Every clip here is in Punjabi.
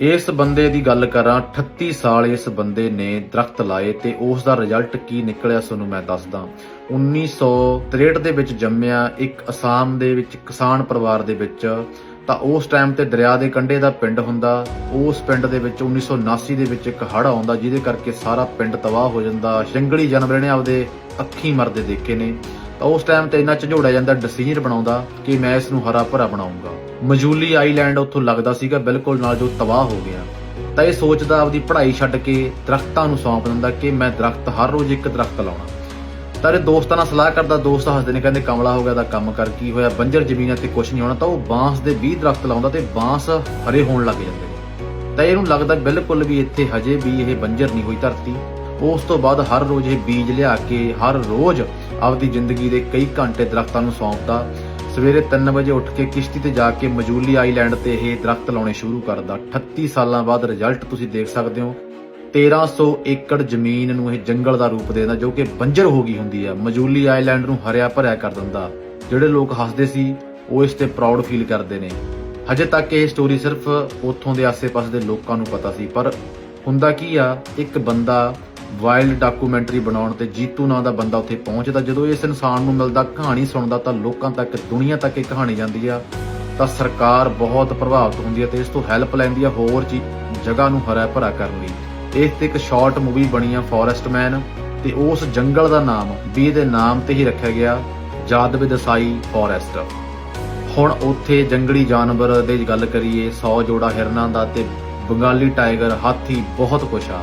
ਇਸ ਬੰਦੇ ਦੀ ਗੱਲ ਕਰਾਂ 38 ਸਾਲ ਇਸ ਬੰਦੇ ਨੇ ਦਰਖਤ ਲਾਏ ਤੇ ਉਸ ਦਾ ਰਿਜ਼ਲਟ ਕੀ ਨਿਕਲਿਆ ਤੁਹਾਨੂੰ ਮੈਂ ਦੱਸਦਾ। 1963 ਦੇ ਵਿੱਚ ਜੰਮਿਆ ਇੱਕ ਅਸਾਮ ਦੇ ਵਿੱਚ ਕਿਸਾਨ ਪਰਿਵਾਰ ਦੇ ਵਿੱਚ। ਤਾਂ ਉਸ ਟਾਈਮ ਤੇ ਦਰਿਆ ਦੇ ਕੰਢੇ ਦਾ ਪਿੰਡ ਹੁੰਦਾ। ਉਸ ਪਿੰਡ ਦੇ ਵਿੱਚ 1979 ਦੇ ਵਿੱਚ ਇੱਕ ਹੜ੍ਹ ਆਉਂਦਾ, ਜਿਹਦੇ ਕਰਕੇ ਸਾਰਾ ਪਿੰਡ ਤਬਾਹ ਹੋ ਜਾਂਦਾ। ਜੰਗਲੀ ਜਾਨਵਰ ਨੇ ਆਪਦੇ ਅੱਖੀਂ ਮਰਦੇ ਦੇਖੇ ਨੇ। ਤਾਂ ਉਸ ਟਾਈਮ ਤੇ ਇੰਨਾ ਝੰਜੋੜਿਆ ਜਾਂਦਾ ਡਿਸੀਜਨ ਬਣਾਉਂਦਾ ਕਿ ਮੈਂ ਇਸ ਨੂੰ ਹਰਾ ਭਰਾ ਬਣਾਉਂਗਾ। ਮਜੂਲੀ ਆਈਲੈਂਡ ਉੱਥੋਂ ਲੱਗਦਾ ਸੀਗਾ, ਬਿਲਕੁਲ ਨਾਲ ਜੋ ਤਬਾਹ ਹੋ ਗਿਆ। ਤਾਂ ਇਹ ਸੋਚਦਾ ਆਪਦੀ ਪੜ੍ਹਾਈ ਛੱਡ ਕੇ ਦਰਖਤਾਂ ਨੂੰ ਸੌਂਪ ਦਿੰਦਾ ਕਿ ਮੈਂ ਦਰਖਤ ਹਰ ਰੋਜ਼ ਇੱਕ ਦਰਖਤ ਲਾਉਣਾ। ਤਾਂ ਇਹ ਦੋਸਤਾਂ ਨਾਲ ਸਲਾਹ ਕਰਦਾ, ਦੋਸਤ ਹੱਸਦੇ ਨੇ, ਕਹਿੰਦੇ ਕਮਲਾ ਹੋ ਗਿਆ ਦਾ ਕੰਮ ਕਰ, ਕੀ ਹੋਇਆ? ਬੰਜਰ ਜ਼ਮੀਨਾਂ ਤੇ ਕੁਝ ਨਹੀਂ ਹੋਣਾ ਤਾਂ ਉਹ ਬਾਂਸ ਦੇ 20 ਦਰਖਤ ਲਾਉਂਦਾ ਤੇ ਬਾਂਸ ਹਰੇ ਹੋਣ ਲੱਗ ਜਾਂਦੇ ਤਾਂ ਇਹਨੂੰ ਲੱਗਦਾ ਬਿਲਕੁਲ ਵੀ ਇੱਥੇ ਹਜੇ ਵੀ ਇਹ ਬੰਜਰ ਨਹੀਂ ਹੋਈ ਧਰਤੀ। ਉਸ ਤੋਂ ਬਾਅਦ ਹਰ ਰੋਜ਼ ਇਹ ਬੀਜ ਲਿਆ ਕੇ ਹਰ ਰੋਜ਼ ਆਪਦੀ ਜ਼ਿੰਦਗੀ ਦੇ ਕਈ ਘੰਟੇ ਦਰਖਤਾਂ ਨੂੰ ਸੌਂਪਦਾ। ਸਵੇਰੇ 3 ਵਜੇ ਉੱਠ ਕੇ ਕਿਸ਼ਤੀ ਤੇ ਜਾ ਕੇ ਮਜੂਲੀ ਆਈਲੈਂਡ ਤੇ ਇਹ ਦਰਖਤ ਲਾਉਣੇ ਸ਼ੁਰੂ ਕਰਦਾ। 38 ਸਾਲਾਂ ਬਾਅਦ ਰਿਜ਼ਲਟ ਤੁਸੀਂ ਦੇਖ ਸਕਦੇ ਹੋ। 1300 ਏਕੜ ਜ਼ਮੀਨ ਨੂੰ ਇਹ ਜੰਗਲ ਦਾ ਰੂਪ ਦੇ ਦਿੰਦਾ, ਜੋ ਕਿ ਬੰਜਰ ਹੋ ਗਈ ਹੁੰਦੀ ਹੈ ਮਜੂਲੀ ਆਈਲੈਂਡ ਨੂੰ ਹਰਿਆ ਭਰਿਆ ਕਰ ਦਿੰਦਾ। ਜਿਹੜੇ ਲੋਕ ਹੱਸਦੇ ਸੀ, ਉਹ ਇਸ ਤੇ ਪ੍ਰਾਊਡ ਫੀਲ ਕਰਦੇ ਨੇ। ਹਜੇ ਤੱਕ ਇਹ ਸਟੋਰੀ ਸਿਰਫ ਉਥੋਂ ਦੇ ਆਸੇ ਪਾਸੇ ਦੇ ਲੋਕਾਂ ਨੂੰ ਪਤਾ ਸੀ, ਪਰ ਹੁੰਦਾ ਕੀ ਆ, ਇੱਕ ਬੰਦਾ ਵਾਈਲਡ ਡਾਕੂਮੈਂਟਰੀ ਬਣਾਉਣ ਤੇ ਜੀਤੂ ਨਾਂ ਦਾ ਬੰਦਾ ਉੱਥੇ ਪਹੁੰਚਦਾ। ਜਦੋਂ ਇਸ ਇਨਸਾਨ ਨੂੰ ਮਿਲਦਾ ਕਹਾਣੀ ਸੁਣਦਾ ਤਾਂ ਲੋਕਾਂ ਤੱਕ, ਦੁਨੀਆ ਤੱਕ ਇਹ ਕਹਾਣੀ ਜਾਂਦੀ ਆ। ਤਾਂ ਸਰਕਾਰ ਬਹੁਤ ਪ੍ਰਭਾਵਿਤ ਹੁੰਦੀ ਹੈ ਤੇ ਇਸ ਤੋਂ ਹੈਲਪ ਲੈਂਦੀ ਆ ਹੋਰ ਜੀ ਜਗ੍ਹਾ ਨੂੰ ਹਰਾ ਭਰਾ ਕਰਨ ਲਈ। ਇਸ ਤੇ ਇੱਕ ਸ਼ਾਰਟ ਮੂਵੀ ਬਣੀ ਆ ਫੋਰੈਸਟ ਮੈਨ ਤੇ ਉਸ ਜੰਗਲ ਦਾ ਨਾਮ, ਵੀ ਇਹਦੇ ਨਾਮ ਤੇ ਹੀ ਰੱਖਿਆ ਗਿਆ ਜਾਦਵ ਦਸਾਈ ਫੋਰੈਸਟ। ਹੁਣ ਉੱਥੇ ਜੰਗਲੀ ਜਾਨਵਰ ਦੇ ਗੱਲ ਕਰੀਏ 100 ਜੋੜਾ ਹਿਰਨਾਂ ਦਾ ਤੇ ਬੰਗਾਲੀ ਟਾਈਗਰ, ਹਾਥੀ ਬਹੁਤ ਕੁਛ ਆ।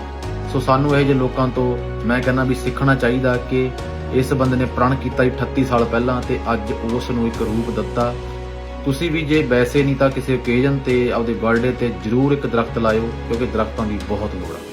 ਸੋ ਸਾਨੂੰ ਇਹ ਜਿਹੇ ਲੋਕਾਂ ਤੋਂ ਮੈਂ ਕਹਿੰਦਾ ਵੀ ਸਿੱਖਣਾ ਚਾਹੀਦਾ ਕਿ ਇਸ ਬੰਦੇ ਨੇ ਪ੍ਰਣ ਕੀਤਾ ਸੀ 38 ਸਾਲ ਪਹਿਲਾਂ ਤੇ ਅੱਜ ਉਸ ਨੂੰ ਇੱਕ ਰੂਪ ਦਿੱਤਾ। ਤੁਸੀਂ ਵੀ ਜੇ ਵੈਸੇ ਨਹੀਂ ਤਾਂ ਕਿਸੇ ਓਕੇਜਨ ਤੇ ਆਪਦੇ ਬਰਥਡੇ ਤੇ ਜਰੂਰ ਇੱਕ ਦਰਖਤ ਲਾਇਓ, ਕਿਉਂਕਿ ਦਰਖਤਾਂ ਦੀ ਬਹੁਤ ਲੋੜ ਆ।